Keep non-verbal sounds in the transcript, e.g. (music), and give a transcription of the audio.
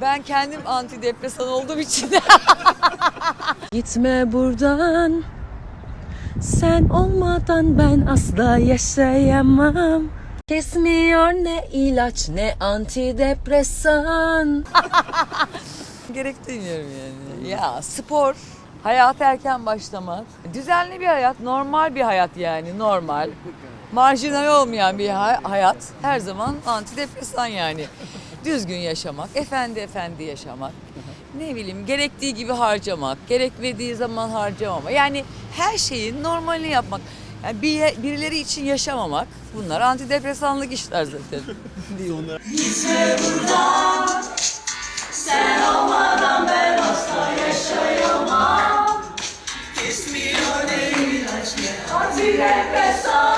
Ben kendim antidepresan olduğum için (laughs) Gitme buradan Sen olmadan ben asla yaşayamam Kesmiyor ne ilaç ne antidepresan (laughs) gerek duymuyorum yani. Ya spor, hayat erken başlamak, düzenli bir hayat, normal bir hayat yani normal. Marjinal olmayan bir ha- hayat her zaman antidepresan yani düzgün yaşamak, efendi efendi yaşamak, ne bileyim gerektiği gibi harcamak, gerekmediği zaman harcamama. Yani her şeyin normalini yapmak. Yani bir, birileri için yaşamamak bunlar antidepresanlık işler zaten. (laughs) Gitme buradan, sen olmadan ben asla yaşayamam. Kesmiyor ne ilaç ne antidepresan.